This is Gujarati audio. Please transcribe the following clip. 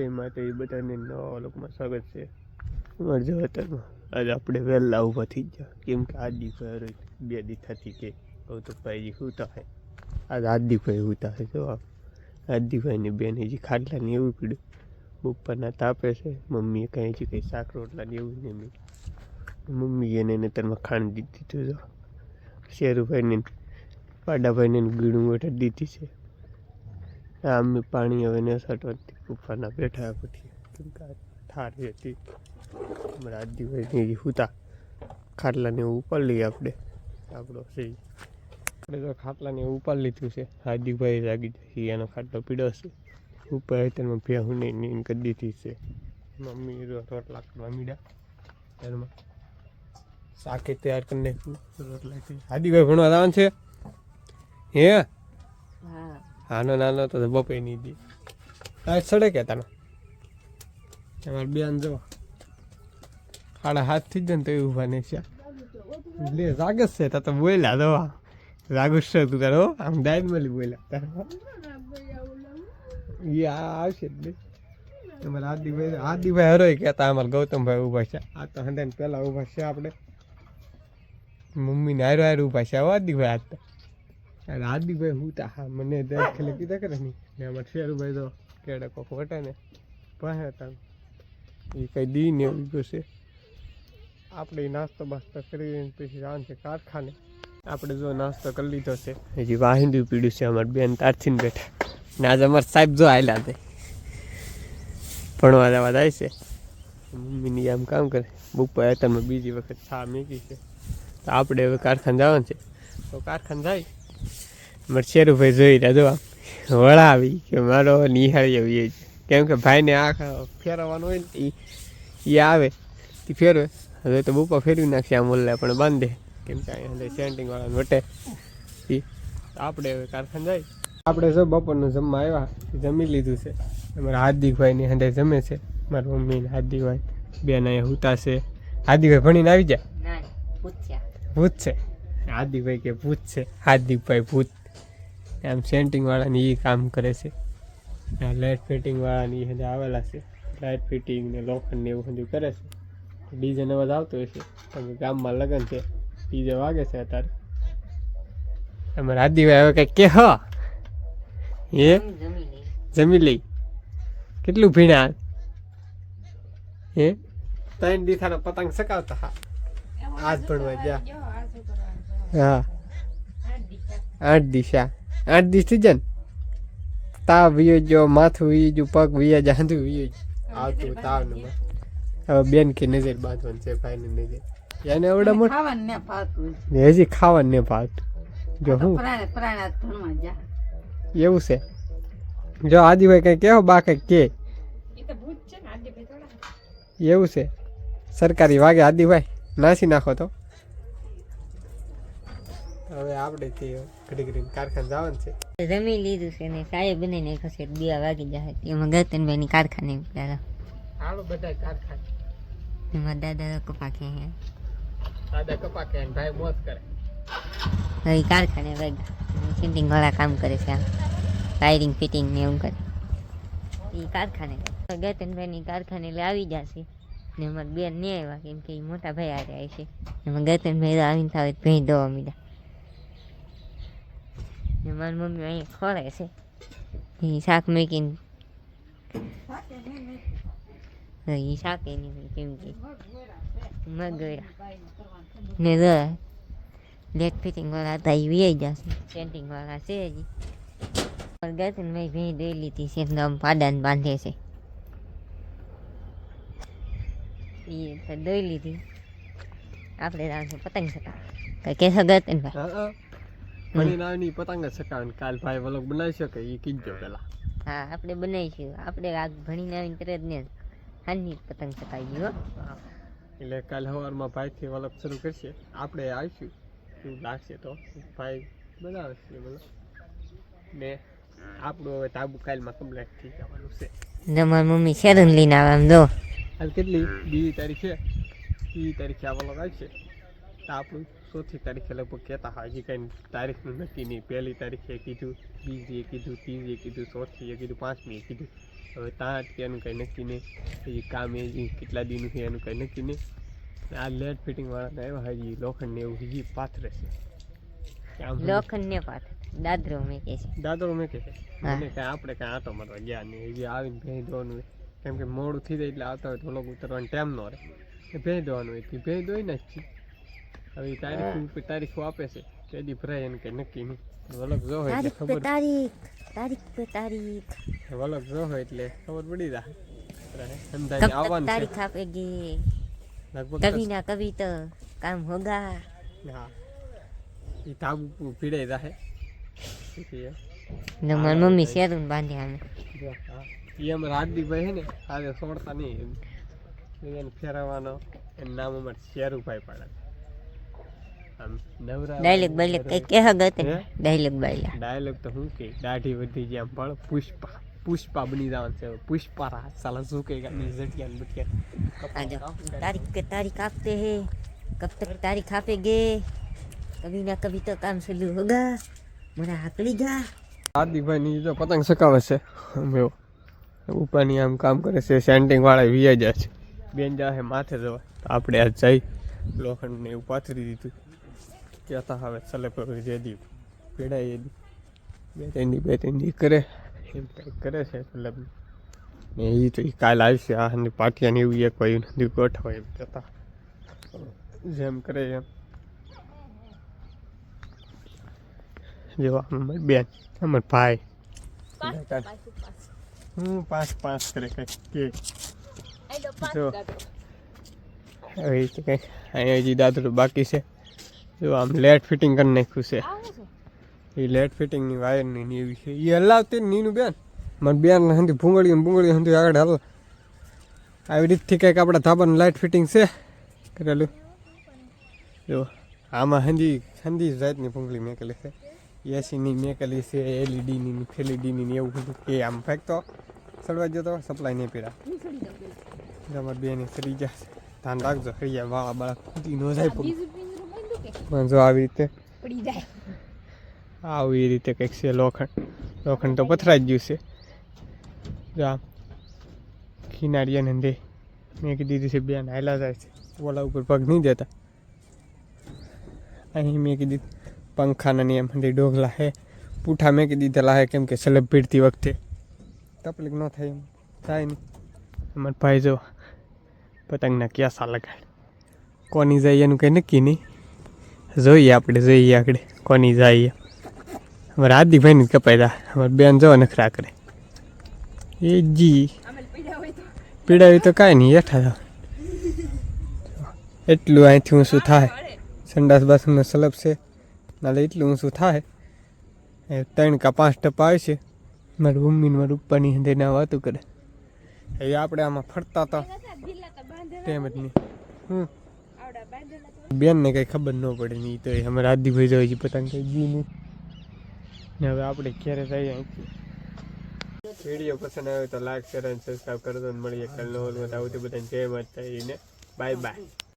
એ માટે એ બધાને નવા લોકમાં સ્વાગત છે. અમારે જો અત્યારમાં આજે આપણે વહેલા ઊભા થઈ ગયા. કેમ કે આજ દીભાઈ બે દી થતી કે કૌતુકભાઈજી સૂતા હે આજ આજ દીભાઈ સૂતા હે જો આજ દીભાઈની બેન હજી ખાટલાની એવું પીડ્યું. બપોરના તાપે છે, મમ્મીએ કંઈ હજી કંઈ શાક રોટલા ને એવું નહીં મેં મમ્મીએ એને એને તરમાં ખાંડ દીધી તું જો શેરુભાઈને પાડાભાઈને ને ગીણું વટાડી દીધી છે. આ અમે પાણી હવે ને સટવાથી ઉપરના બેઠા પછી કેમ કે ઠારી હતી. અમારા આદિભાઈ હુતા. ખાટલાને ઉપાડી આપણે. આપણો સહી આપણે તો ખાટલાને ઉપાડી લીધું છે. હાર્દિકભાઈ લાગી જશે એનો ખાટલો પીડો છે ઉપર તેમાં ભેહું નહીં નીન કરી દીધી છે. મમ્મી રોટલા કરવા મીડા. તેમાં શાકે તૈયાર કરી નાખ્યું. રોટલા હાર્દિકભાઈ ભણવા જવાનું છે? હે? હા. આનો નાનો તો બપે નહીં દી. આ સડે કે તને તમારે બેન જો. સાડા હાથથી જ ને તો ઊભા નહીં છે લે રાગે જ છે, તા તો બોલ્યા તો જ છે તું તારો આમ ડાયન મળી બોલ્યા તારો એ આ આવશે જ નહીં. તમારે આદિભાઈ આદિભાઈ હરોય કહેતા અમારે ગૌતમભાઈ ઊભા છે. આ તો હંડે પેલા ઊભા છે આપણે. મમ્મીને હારો હારો ઊભા છે આવો આદિભાઈ આજ અરે આદિભાઈ હું તા હા, મને દસ ખાલી કીધા કરે નહીં અમારે શેરુભાઈ તો કેડે કોક વટે ને. ભણે તમે એ કઈ દી ને એવું ગયું છે. આપણે નાસ્તો બાસ્તો કરીને પછી જવાનું છે કારખાને. આપણે જો નાસ્તો કરી લીધો છે. હજી વાહિંદુ પીડ્યું છે અમારે બેન તારથી બેઠા. ને આજે અમારે સાહેબ જો આવેલા છે. ભણવા જવા જાય છે. મમ્મીની આમ કામ કરે. બપોર તમે બીજી વખત છા મેકી છે. તો આપણે હવે કારખાને જવાનું છે. તો કારખાને જાય. મારે શેરુભાઈ જોઈ રહ્યા, જો આમ વળાવી કે મારો નિહાળી આવીએ કેમ કે ભાઈને આખા ફેરવવાનું હોય ને એ એ આવે તે ફેરવે. હવે તો બુપા ફેરવી નાખશે આ મોલ્લે પણ બાંધે. કેમ કે અહીંયા સેન્ટિંગ વાળાને વટે. ઈ આપણે હવે કારખાને જાય. આપણે જો બપોરનું જમવા આવ્યા જમી લીધું છે. અમારા હાર્દિકભાઈની હાંડે જમે છે. મારા મમ્મી હાર્દિકભાઈ બેન અહીંયા હુતા છે. હાર્દિકભાઈ ભણીને આવી જાય ભૂત છે. હાર્દિકભાઈ કે ભૂત છે. હાર્દિકભાઈ ભૂત આમ સેન્ટિંગ વાળાની એ કામ કરે છે. આ લાઇટ ફિટિંગ વાળાની એ બધા આવેલા છે. લાઇટ ફિટિંગ ને લોખંડ ને એવું બધું કરે છે. ડીજે અવાજ આવતો હોય છે તમે ગામમાં લગ્ન છે. ડીજે વાગે છે અત્યારે. અમારે હાર્દિકભાઈ હવે કંઈક કે હ. એ જમી લઈ જમી લઈ કેટલું ભીણા હે? ત્રણ દીથાનો પતંગ સકાવતા હા. આજ ભણવા ગયા. હા. આઠ દિશા આઠ દિવસ થઈ જાય તાવ વિયો જો માથું વિયો જો પગ વિયા જાંધું વિયો આવતું તાવ ને હવે બેન કે નજર બાંધવાનું છે ભાઈ ની નજર. એને આવડે મોટ ખાવાનું ને ફાવતું હજી ખાવાનું ને ફાવતું જો હું પ્રાણે પ્રાણા ભણવા જા. એવું છે. જો આદિભાઈ કઈ કેવો બા કઈ કે. એવું છે. સરકારી વાગે આદિભાઈ નાસી નાખો તો. હવે આપણે તે ઘડી ઘડી કારખાને જવાનું છે. જમી લીધું છે ને સાહેબ બનાવીને ખસેડ બે વાગી જાય એમાં ગતનભાઈ ની કારખાને દાદા હાલો બધા કારખાને. એમાં દાદા કપા કે દાદા કપા કે ભાઈ મોજ કરે. હવે કારખાને વાગ્યા. સેન્ટિંગ વાળા કામ કરે છે આમ. વાયરિંગ ફિટિંગ ને એવું કરે. એ કારખાને ગતનભાઈ ની કારખાને એટલે આવી જશે. ને એમાં બેન ને આવ્યા કેમ કે એ મોટા ભાઈ આવી છે એમાં ગતનભાઈ આવીને થાવે ભેં દો મીડા ને મારી મમ્મી અહીંયા ખોળે છે એ શાક મૂકીને એ શાક એની કેમ કે મગડા ને ર લેટ ફિટિંગ વાળા હતા એ વી જશે પેન્ટિંગ વાળા છે હજી પણ ગતન ભાઈ ભેં દઈ લીધી છે આમ પાડાને બાંધે છે એ તો દઈ લીધી આપણે રાંધે પતંગ સકા કઈ કેસો ગતન મળી નાની પતંગ જ શકાવે કાલ ભાઈ વલોગ બનાવી શકે એ કીધો પેલા. હા આપણે બનાવીશું આપણે આ ભણીને આવીને તરત ને હાલની જ પતંગ ચકાવી ગયો એટલે કાલ સવારમાં ભાઈથી વલોગ શરૂ કરશે આપણે આવીશું. એવું લાગશે તો. ભાઈ બનાવશે મતલબ ને આપણું હવે તાબુ કાલમાં કમ્પ્લીટ થઈ જવાનું છે. તમારી મમ્મી શેરન લઈને આવે આમ જો. હાલ કેટલી? બીજી તારીખે? બીજી તારીખે આ વલોગ આવશે. તો આપણું ચોથી તારીખે લગભગ કહેતા હજી કંઈ તારીખનું નક્કી નહીં. પહેલી તારીખે કીધું બીજીએ કીધું ત્રીજીએ કીધું ચોથીએ કીધું પાંચમીએ કીધું. હવે ત્યાં એનું કંઈ નક્કી નહીં. હજી કામ એ કેટલા દીનું છે એનું કંઈ નક્કી નહીં. આ લેટ ફિટિંગવાળા આવ્યા હજી લોખંડ ને એવું હજી પાથરે છે. કે આમ લોખંડ ને. પાથ દાદરો મેકે છે. દાદરો મેં કે છે. મને કાંઈ આપણે કાંઈ આટો મારવા ગયા નહીં. હજી આવીને ભેંઈ દોવાનું કેમ કે મોડું થઈ જાય એટલે આવતા હોય થોડોક ઉતરવાનો ટાઈમ ન રહે. ભેંઈ દોવાનું હોય ભેંઈ દોઈ નાખી હવે તારીખ તારીખો આપે છે. કે ભરાય એને કઈ નક્કી નહીં. વલક જો હોય ખબર તારીખ. તારીખ પે તારીખ. વલક જો હોય એટલે ખબર પડી જાય. અંદાજે આવવાનું તારીખ આપેગી કવિના કવિત કામ હોગા. હા. એ તાબુ પીડાઈ રહે ને મારી મમ્મી શેરું બાંધી આને. એમ અમે રાજદીપભાઈ હે ને આજે સોડતા નહીં એને ફેરવવાનો. એનું નામ અમારે શેરુભાઈ પાડે. ડાયલેક બાયલેક કઈ કે હગત ડાયલેક બાયલેક ડાયલેક તો હું કે દાઢી વધી ગયા પણ પુષ્પા પુષ્પા બની જવાનું છે પુષ્પા રા સાલા શું કે ગાને જટિયા બટિયા આ તારીખ કે તારીખ આપતે હે કબ તક તારીખ આપેગે કભી ના કભી તો કામ ચાલુ હોગા. મને હાકલી જા હાર્દિકભાઈ ની જો પતંગ સકાવે છે. અમે ઉપાની આમ કામ કરે છે સેન્ટિંગ વાળા વિયા જાય છે. બેન જાહે માથે જવા. આપણે આ જઈ લોખંડને એવું પાથરી દીધું. કહેતા હવે ચલે પર જે દી પેડાય બે ત્રણ બે ત્રણ કરે, એમ કંઈક કરે છે મતલબ ને એ તો એ કાલ આવશે, આ અને પાટિયા એવું એક ભાઈ નથી ગોઠવાય એમ કહેતા. જેમ કરે એમ. જેવા અમારી બેન અમાર ભાઈ. હું પાંચ પાંચ કરે કંઈક કે. જો. હવે કંઈક અહીંયા હજી દાદરું બાકી છે. જો આમ લેટ ફિટિંગ કરી નાખ્યું છે. એ લેટ ફિટિંગની વાયરની ને એવી છે. એ હલાવતી નીનું બેન. મને બેન હંધી ભૂંગળી ભૂંગળી હંધી આગળ હાલ. આવી રીતથી કંઈક આપણા ધાબાનું લાઇટ ફિટિંગ છે. કરેલું જો આમાં હંધી હંધી જાતની ભૂંગળી મેકેલી છે. એસીની મેકેલી છે એલઈડીની એલઈડીની ને એવું બધું કે આમ ફેંકતો. સડવા જતો સપ્લાય નહીં પીડા. તમારે બેની સડી જશે ધ્યાન રાખજો હરિયા વાળા બાળા ખૂટી ન જાય જો આવી રીતે આવી રીતે કંઈક છે લોખંડ. લોખંડ તો પથરાઈ ગયું છે. જો આમ ખીનારિયા ને દે મેં કીધી દીધી છે બે નાયલા જાય છે. ઓલા ઉપર પગ નહીં દેતા અહીં મેં કીધી પંખાના નિયમ હતી ડોગલા હે. પૂઠા મેં કીધી દીધેલા હે કેમ કે સલબ ભીડતી વખતે. તકલીફ ન થાય એમ. થાય નહીં. અમારા ભાઈ જો પતંગના ક્યાસા લગાડ. કોની જાય એનું કંઈ નક્કી નહીં. જોઈએ આપણે જોઈએ આગળ કોની જાય. અમારા જ કપાઈ દા અમારી બેન જો નખરા કરે. એ જી. પીડાવી તો કાંઈ નહીં હેઠા થાવ એટલું અહીંથી ઊંચું થાય. સંડાસ બાથરૂમનો સલબ છે. નાલે એટલું ઊંચું થાય. એ ત્રણ કા પાંચ ટપા આવે છે. મારી મમ્મીને મારી પપ્પાની અંદર ના વાતું કરે. એ આપણે આમાં ફરતા હતા તેમ જ નહીં. હમ. બેનને કંઈ ખબર ન પડે નહીં તો એ અમારા આદિભાઈ જાય છે પતંગ કંઈ ગયું નહીં. ને હવે આપણે ક્યારે જઈએ અહીંથી? વીડિયો પસંદ આવ્યો તો લાઈક શેર અને સબસ્ક્રાઈબ કરજો મળીએ આવું તો બધાને. જય માતા બાય બાય